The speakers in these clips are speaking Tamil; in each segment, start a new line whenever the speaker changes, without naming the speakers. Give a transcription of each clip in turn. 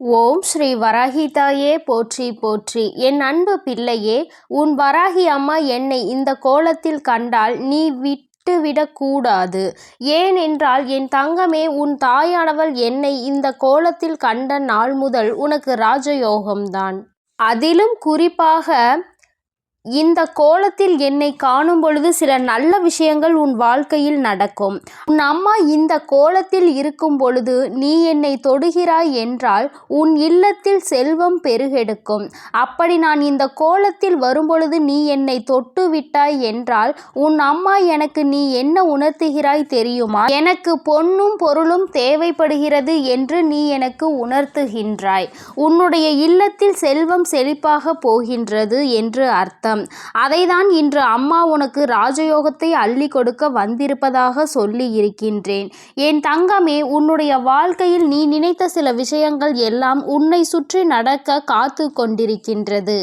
ஓம் ஸ்ரீ வராகிதாயே போற்றி போற்றி. என் அன்பு பிள்ளையே உன் வராகி அம்மா என்னை இந்த கோலத்தில் கண்டால் நீ விட்டுவிடக்கூடாது ஏனென்றால் என் தங்கமே உன் தாயானவள் என்னை இந்த கோலத்தில் கண்ட நாள் முதல் உனக்கு ராஜயோகம்தான். அதிலும் குறிப்பாக இந்த கோலத்தில் என்னை காணும் பொழுது சில நல்ல விஷயங்கள் உன் வாழ்க்கையில் நடக்கும். உன் அம்மா இந்த கோலத்தில் இருக்கும் பொழுது நீ என்னை தொடுகிறாய் என்றால் உன் இல்லத்தில் செல்வம் பெருகெடுக்கும். அப்படி நான் இந்த கோலத்தில் வரும்பொழுது நீ என்னை தொட்டு விட்டாய் என்றால் உன் அம்மா எனக்கு நீ என்ன உணர்த்துகிறாய் தெரியுமா? எனக்கு பொன்னும் பொருளும் தேவைப்படுகிறது என்று நீ எனக்கு உணர்த்துகின்றாய். உன்னுடைய இல்லத்தில் செல்வம் செழிப்பாக போகின்றது என்று அர்த்தம். அதைதான் இன்று அம்மா உனக்கு ராஜயோகத்தை அள்ளி கொடுக்க வந்திருப்பதாக சொல்லி இருக்கின்றேன் என் தங்கமே உன்னுடைய வாழ்க்கையில் நீ நினைத்த சில விஷயங்கள் எல்லாம் உன்னை சுற்றி நடக்க காத்து கொண்டிருக்கின்றது.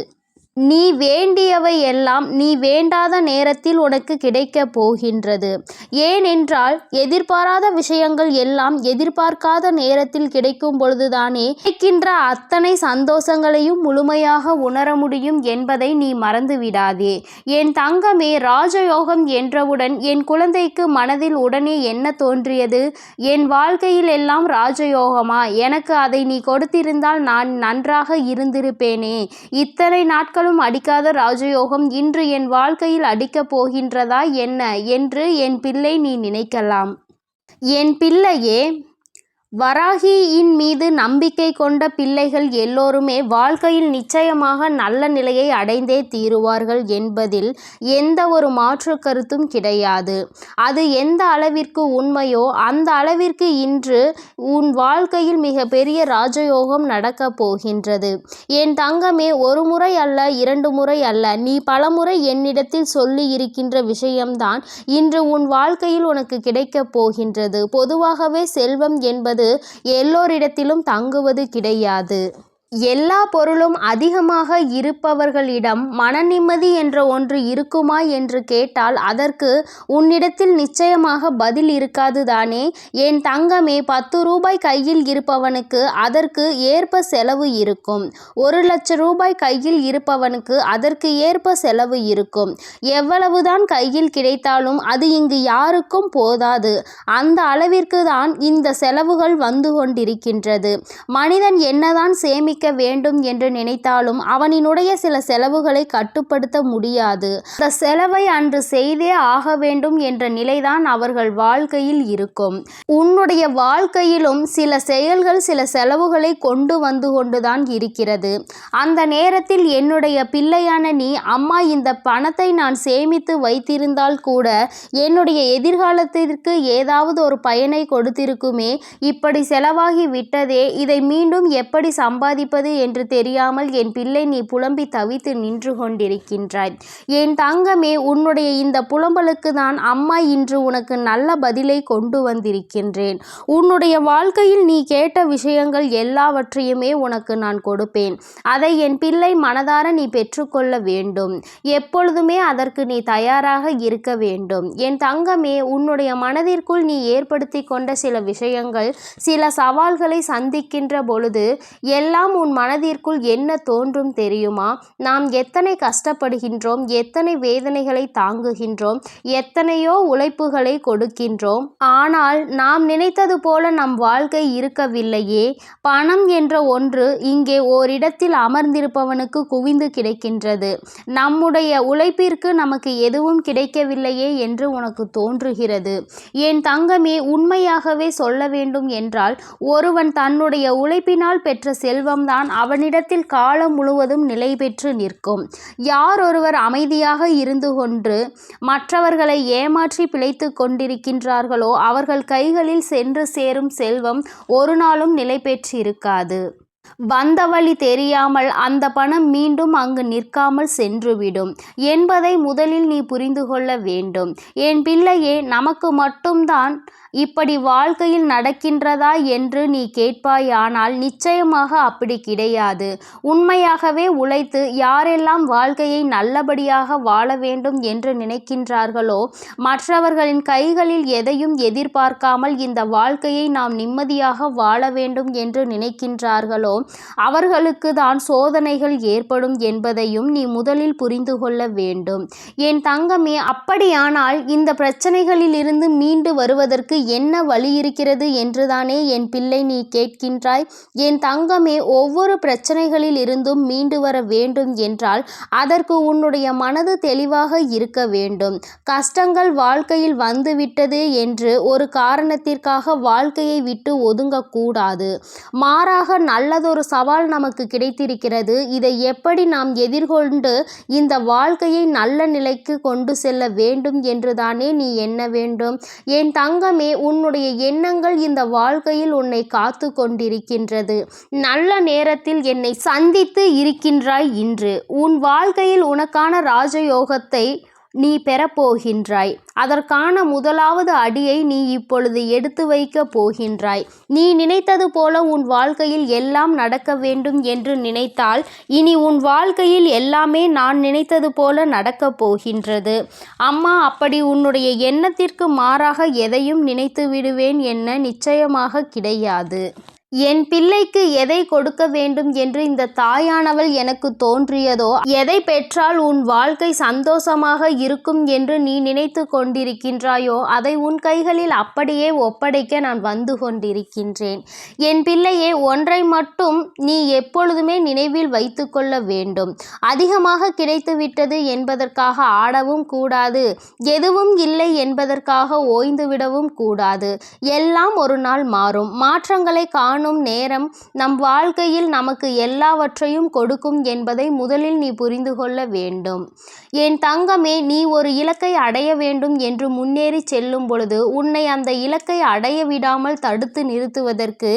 நீ வேண்டியவை எல்லாம் நீ வேண்டாத நேரத்தில் உனக்கு கிடைக்கப் போகின்றது. ஏனென்றால் எதிர்பாராத விஷயங்கள் எல்லாம் எதிர்பார்க்காத நேரத்தில் கிடைக்கும் பொழுதுதானே கிடைக்கின்ற அத்தனை சந்தோஷங்களையும் முழுமையாக உணர முடியும் என்பதை நீ மறந்து விடாதே என் தங்கமே ராஜயோகம் என்றவுடன் என் குழந்தைக்கு மனதில் உடனே என்ன தோன்றியது? என் வாழ்க்கையில் எல்லாம் ராஜயோகமா? எனக்கு அதை நீ கொடுத்திருந்தால் நான் நன்றாக இருந்திருப்பேனே. இத்தனை நாட்கள் நாட்களும் அடிக்காத ராஜயோகம் இன்று என் வாழ்க்கையில் அடிக்கப் போகின்றதா என்ன? என்று என் பிள்ளை நீ நினைக்கலாம். என் பிள்ளையே வராகியின் மீது நம்பிக்கை கொண்ட பிள்ளைகள் எல்லோருமே வாழ்க்கையில் நிச்சயமாக நல்ல நிலையை அடைந்தே தீருவார்கள் என்பதில் எந்த ஒரு மாற்று கருத்தும் கிடையாது. அது எந்த அளவிற்கு உண்மையோ அந்த அளவிற்கு இன்று உன் வாழ்க்கையில் மிகப்பெரிய ராஜயோகம் நடக்கப் போகின்றது. என் தங்கமே ஒரு முறை அல்ல இரண்டு முறை அல்ல நீ பலமுறை என்னிடத்தில் சொல்லி இருக்கின்ற விஷயம்தான் இன்று உன் வாழ்க்கையில் உனக்கு கிடைக்கப் போகின்றது. பொதுவாகவே செல்வம் என்பது எல்லோரிடத்திலும் தங்குவது கிடையாது. எல்லா பொருளும் அதிகமாக இருப்பவர்களிடம் மன நிம்மதி என்ற ஒன்று இருக்குமா என்று கேட்டால் அதற்கு உன்னிடத்தில் நிச்சயமாக பதில் இருக்காது தானே? என் தங்கமே பத்து ரூபாய் கையில் இருப்பவனுக்கு அதற்கு ஏற்ப செலவு இருக்கும். ஒரு லட்ச ரூபாய் கையில் இருப்பவனுக்கு அதற்கு ஏற்ப செலவு இருக்கும். எவ்வளவுதான் கையில் கிடைத்தாலும் அது இங்கு யாருக்கும் போதாது. அந்த அளவிற்கு தான் இந்த செலவுகள் வந்து கொண்டிருக்கின்றது. மனிதன் என்னதான் சேமிக்க வேண்டும் என்று நினைத்தாலும் அவனினுடைய சில செலவுகளை கட்டுப்படுத்த முடியாது. அந்த செலவை அன்று செய்தே ஆக வேண்டும் என்ற நிலைதான் அவர்கள் வாழ்க்கையில் இருக்கும். உன்னுடைய வாழ்க்கையிலும் சில செயல்கள் சில செலவுகளை கொண்டு வந்து கொண்டுதான் இருக்கிறது. அந்த நேரத்தில் என்னுடைய பிள்ளையான நீ அம்மா இந்த பணத்தை நான் சேமித்து வைத்திருந்தால் கூட என்னுடைய எதிர்காலத்திற்கு ஏதாவது ஒரு பயனை கொடுத்திருக்குமே. இப்படி செலவாகி விட்டதே இதை மீண்டும் எப்படி சம்பாதிப்பது என்று தெரியாமல் என் பிள்ளை நீ புலம்பி தவித்து நின்று கொண்டிருக்கின்றாய். என் தங்கமே உன்னுடைய இந்த புலம்பலுக்கு தான் அம்மா இன்று உனக்கு நல்ல பதிலை கொண்டு வந்திருக்கின்றேன். உன்னுடைய வாழ்க்கையில் நீ கேட்ட விஷயங்கள் எல்லாவற்றையுமே உனக்கு நான் கொடுப்பேன். அதை என் பிள்ளை மனதார நீ பெற்றுக்கொள்ள வேண்டும். எப்பொழுதுமே அதற்கு நீ தயாராக இருக்க வேண்டும். என் தங்கமே உன்னுடைய மனதிற்குள் நீ ஏற்படுத்தி கொண்ட சில விஷயங்கள் சில சவால்களை சந்திக்கின்ற பொழுது எல்லாம் உன் மனதிற்குள் என்ன தோன்றும் தெரியுமா? நாம் எத்தனை கஷ்டப்படுகின்றோம்? எத்தனை வேதனைகளை தாங்குகின்றோம்? எத்தனையோ உழைப்புகளை கொடுக்கின்றோம்? ஆனால் நாம் நினைத்தது போல நம் வாழ்க்கை இருக்கவில்லையே. பணம் என்ற ஒன்று இங்கே ஓரிடத்தில் அமர்ந்திருப்பவனுக்கு குவிந்து கிடைக்கின்றது. நம்முடைய உழைப்பிற்கு நமக்கு எதுவும் கிடைக்கவில்லையே என்று உனக்கு தோன்றுகிறது. என் தங்கமே உண்மையாகவே சொல்ல வேண்டும் என்றால் ஒருவன் தன்னுடைய உழைப்பினால் பெற்ற செல்வம் தான் அவனிடத்தில் காலம் முழுவதும் நிலை பெற்று நிற்கும். யார் ஒருவர் அமைதியாக இருந்து கொண்டு மற்றவர்களை ஏமாற்றி பிழைத்து கொண்டிருக்கின்றார்களோ அவர்கள் கைகளில் சென்று சேரும் செல்வம் ஒரு நாளும் நிலை பெற்றிருக்காது. வந்த வழி தெரியாமல் அந்த பணம் மீண்டும் அங்கு நிற்காமல் சென்றுவிடும். என்பதை முதலில் நீ புரிந்து கொள்ள வேண்டும். என் பிள்ளையே நமக்கு மட்டும்தான் இப்படி வாழ்க்கையில் நடக்கின்றதா என்று நீ கேட்பாயானால் நிச்சயமாக அப்படி கிடையாது. உண்மையாகவே உழைத்து யாரெல்லாம் வாழ்க்கையை நல்லபடியாக வாழ வேண்டும் என்று நினைக்கின்றார்களோ மற்றவர்களின் கைகளில் எதையும் எதிர்பார்க்காமல் இந்த வாழ்க்கையை நாம் நிம்மதியாக வாழ வேண்டும் என்று நினைக்கின்றார்களோ அவர்களுக்கு தான் சோதனைகள் ஏற்படும் என்பதையும் நீ முதலில் புரிந்து கொள்ள வேண்டும். என் தங்கமே அப்படியானால் இந்த பிரச்சனைகளில் இருந்து மீண்டு வருவதற்கு என்ன வழி இருக்கிறது என்றுதானே என் பிள்ளை நீ கேட்கின்றாய். என் தங்கமே ஒவ்வொரு பிரச்சனைகளில் இருந்தும் மீண்டு வர வேண்டும் என்றால் அதற்கு உன்னுடைய மனது தெளிவாக இருக்க வேண்டும். கஷ்டங்கள் வாழ்க்கையில் வந்துவிட்டது என்று ஒரு காரணத்திற்காக வாழ்க்கையை விட்டு ஒதுங்கக்கூடாது. மாறாக ஒரு சவால் நமக்கு கிடைத்திருக்கிறது. இதை எப்படி நாம் எதிர்கொண்டு இந்த வாழ்க்கையை நல்ல நிலைக்கு கொண்டு செல்ல வேண்டும் என்றுதானே நீ எண்ண வேண்டும். என் தங்கமே உன்னுடைய எண்ணங்கள் இந்த வாழ்க்கையில் உன்னை காத்து கொண்டிருக்கின்றது. நல்ல நேரத்தில் என்னை சந்தித்து இருக்கின்றாய் இன்று. உன் வாழ்க்கையில் உனக்கான ராஜயோகத்தை நீ பெறப்போகின்றாய். அதற்கான முதலாவது அடியை நீ இப்பொழுது எடுத்து வைக்கப் போகின்றாய். நீ நினைத்தது போல உன் வாழ்க்கையில் எல்லாம் நடக்க வேண்டும் என்று நினைத்தால் இனி உன் வாழ்க்கையில் எல்லாமே நான் நினைத்தது போல நடக்கப் போகின்றது. அம்மா அப்படி உன்னுடைய எண்ணத்திற்கு மாறாக எதையும் நினைத்து விடுவேன் என்ன நிச்சயமாக கிடையாது. என் பிள்ளைக்கு எதை கொடுக்க வேண்டும் என்று இந்த தாயானவள் எனக்கு தோன்றியதோ எதை பெற்றால் உன் வாழ்க்கை சந்தோஷமாக இருக்கும் என்று நீ நினைத்து கொண்டிருக்கின்றாயோ அதை உன் கைகளில் அப்படியே ஒப்படைக்க நான் வந்து கொண்டிருக்கின்றேன். என் பிள்ளையே ஒன்றை மட்டும் நீ எப்பொழுதுமே நினைவில் வைத்து கொள்ள வேண்டும். அதிகமாக கிடைத்துவிட்டது என்பதற்காக ஆடவும் கூடாது. எதுவும் இல்லை என்பதற்காக ஓய்ந்துவிடவும் கூடாது. எல்லாம் ஒரு நாள் மாறும். மாற்றங்களை காண காணும் நேரம் நம் வாழ்க்கையில் நமக்கு எல்லாவற்றையும் கொடுக்கும் என்பதை முதலில் நீ புரிந்து கொள்ள வேண்டும். என் தங்கமே நீ ஒரு இலக்கை அடைய வேண்டும் என்று முன்னேறி செல்லும் பொழுது உன்னை அந்த இலக்கை அடைய விடாமல் தடுத்து நிறுத்துவதற்கு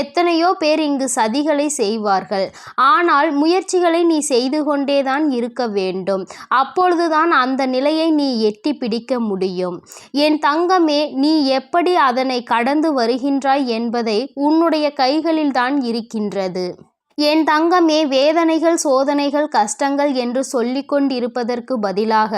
எத்தனையோ பேர் இங்கு சதிகளை செய்வார்கள். ஆனால் முயற்சிகளை நீ செய்து கொண்டேதான் இருக்க வேண்டும். அப்பொழுதுதான் அந்த நிலையை நீ எட்டி பிடிக்க முடியும். என் தங்கமே நீ எப்படி அதனை கடந்து வருகின்றாய் என்பதை உன்னுடைய கைகளில்தான் இருக்கின்றது. என் தங்கமே வேதனைகள் சோதனைகள் கஷ்டங்கள் என்று சொல்லிக்கொண்டிருப்பதற்கு பதிலாக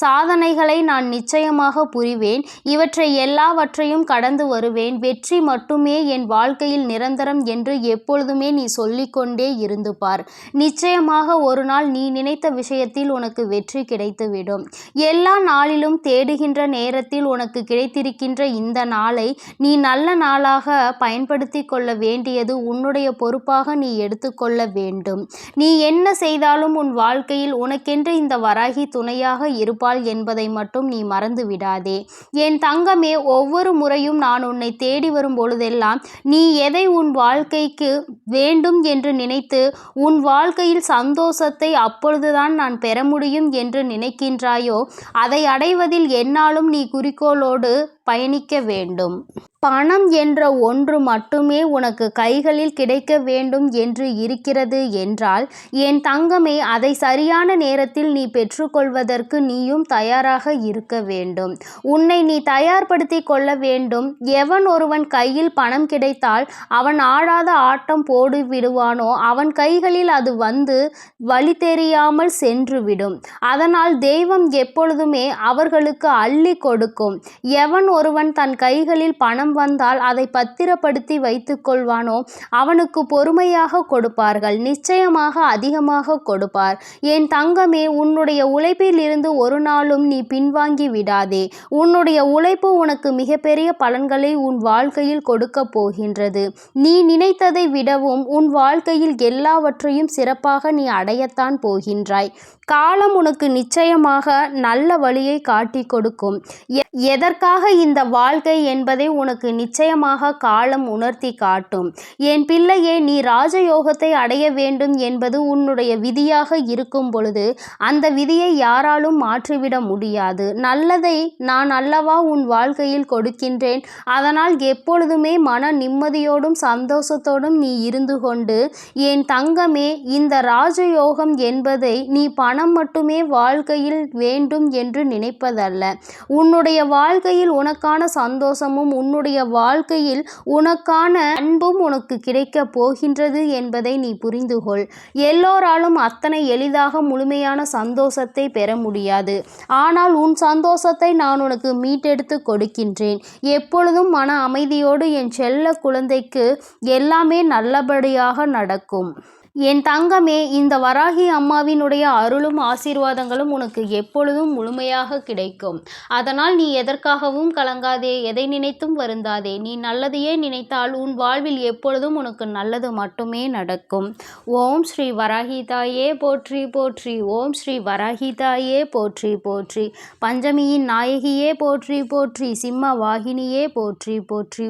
சாதனைகளை நான் நிச்சயமாக புரிவேன். இவற்றை எல்லாவற்றையும் கடந்து வருவேன். வெற்றி மட்டுமே என் வாழ்க்கையில் நிரந்தரம் என்று எப்பொழுதுமே நீ சொல்லிக்கொண்டே இருந்து பார். நிச்சயமாக ஒரு நாள் நீ நினைத்த விஷயத்தில் உனக்கு வெற்றி கிடைத்துவிடும். எல்லா நாளிலும் தேடுகின்ற நேரத்தில் உனக்கு கிடைத்திருக்கின்ற இந்த நாளை நீ நல்ல நாளாக பயன்படுத்தி கொள்ள வேண்டியது உன்னுடைய பொறுப்பாக நீ எடுத்து கொள்ள வேண்டும். நீ என்ன செய்தாலும் உன் வாழ்க்கையில் உனக்கென்று இந்த வராகி துணையாக இருப்பாள் என்பதை மட்டும் நீ மறந்து விடாதே. என் தங்கமே ஒவ்வொரு முறையும் நான் உன்னை தேடி வரும் பொழுதெல்லாம் நீ எதை உன் வாழ்க்கைக்கு வேண்டும் என்று நினைத்து உன் வாழ்க்கையில் சந்தோஷத்தை அப்பொழுதுதான் நான் பெற முடியும் என்று நினைக்கின்றாயோ அதை அடைவதில் என்னாலும் நீ குறிக்கோளோடு பயணிக்க வேண்டும். பணம் என்ற ஒன்று மட்டுமே உனக்கு கைகளில் கிடைக்க வேண்டும் என்று இருக்கிறது என்றால் என் தங்கமே அதை சரியான நேரத்தில் நீ பெற்றுக்கொள்வதற்கு நீயும் தயாராக இருக்க வேண்டும். உன்னை நீ தயார்படுத்தி கொள்ள வேண்டும். எவன் ஒருவன் கையில் பணம் கிடைத்தால் அவன் ஆடாத ஆட்டம் போடு விடுவானோ? அவன் கைகளில் அது வந்து வழி தெரியாமல் சென்றுவிடும். அதனால் தெய்வம் எப்பொழுதுமே அவர்களுக்கு அள்ளி கொடுக்கும். எவன் ஒருவன் தன் கைகளில் பணம் வந்தால் அதை பத்திரப்படுத்தி வைத்துக்கொள்வானோ அவனுக்கு பொறுமையாக கொடுப்பார்கள் நிச்சயமாக அதிகமாக கொடுப்பார். என் தங்கமே உன்னுடைய உழைப்பில் இருந்து ஒரு நாளும் நீ பின்வாங்கி விடாதே. உன்னுடைய உழைப்பு உனக்கு மிகப்பெரிய பலன்களை உன் வாழ்க்கையில் கொடுக்க போகின்றது. நீ நினைத்ததை விடவும் உன் வாழ்க்கையில் எல்லாவற்றையும் சிறப்பாக நீ அடையத்தான் போகின்றாய். காலம் உனக்கு நிச்சயமாக நல்ல வழியை காட்டி கொடுக்கும். எதற்காக இந்த வாழ்க்கை என்பதை உனக்கு நிச்சயமாக காலம் உணர்த்தி காட்டும். என் பிள்ளையே நீ ராஜயோகத்தை அடைய வேண்டும் என்பது உன்னுடைய விதியாக இருக்கும் பொழுது அந்த விதியை யாராலும் மாற்றிவிட முடியாது. நல்லதை நான் அல்லவா உன் வாழ்க்கையில் கொடுக்கின்றேன்? அதனால் எப்பொழுதுமே மன நிம்மதியோடும் சந்தோஷத்தோடும் நீ இருந்து கொண்டு என் தங்கமே இந்த ராஜயோகம் என்பதை நீ பணம் மட்டுமே வாழ்க்கையில் வேண்டும் என்று நினைப்பதல்ல. உன்னுடைய வாழ்க்கையில் உனக்கு உனக்கான சந்தோஷமும் உன்னுடைய வாழ்க்கையில் உனக்கான அன்பும் உனக்கு கிடைக்கப் போகின்றது என்பதை நீ புரிந்து கொள் எல்லோராலும் அத்தனை எளிதாக முழுமையான சந்தோஷத்தை பெற முடியாது. ஆனால் உன் சந்தோஷத்தை நான் உனக்கு மீட்டெடுத்து கொடுக்கின்றேன். எப்பொழுதும் மன அமைதியோடு என் செல்ல குழந்தைக்கு எல்லாமே நல்லபடியாக நடக்கும். என் தங்கமே இந்த வராகி அம்மாவினுடைய அருளும் ஆசீர்வாதங்களும் உனக்கு எப்பொழுதும் முழுமையாக கிடைக்கும். அதனால் நீ எதற்காகவும் கலங்காதே எதை நினைத்தும் வருந்தாதே. நீ நல்லதையே நினைத்தால் உன் வாழ்வில் எப்பொழுதும் உனக்கு நல்லது மட்டுமே நடக்கும். ஓம் ஸ்ரீ வராகி தாயே போற்றி போற்றி. ஓம் ஸ்ரீ வராகி தாயே போற்றி போற்றி. பஞ்சமியின் நாயகியே போற்றி போற்றி. சிம்ம வாகினியே போற்றி போற்றி.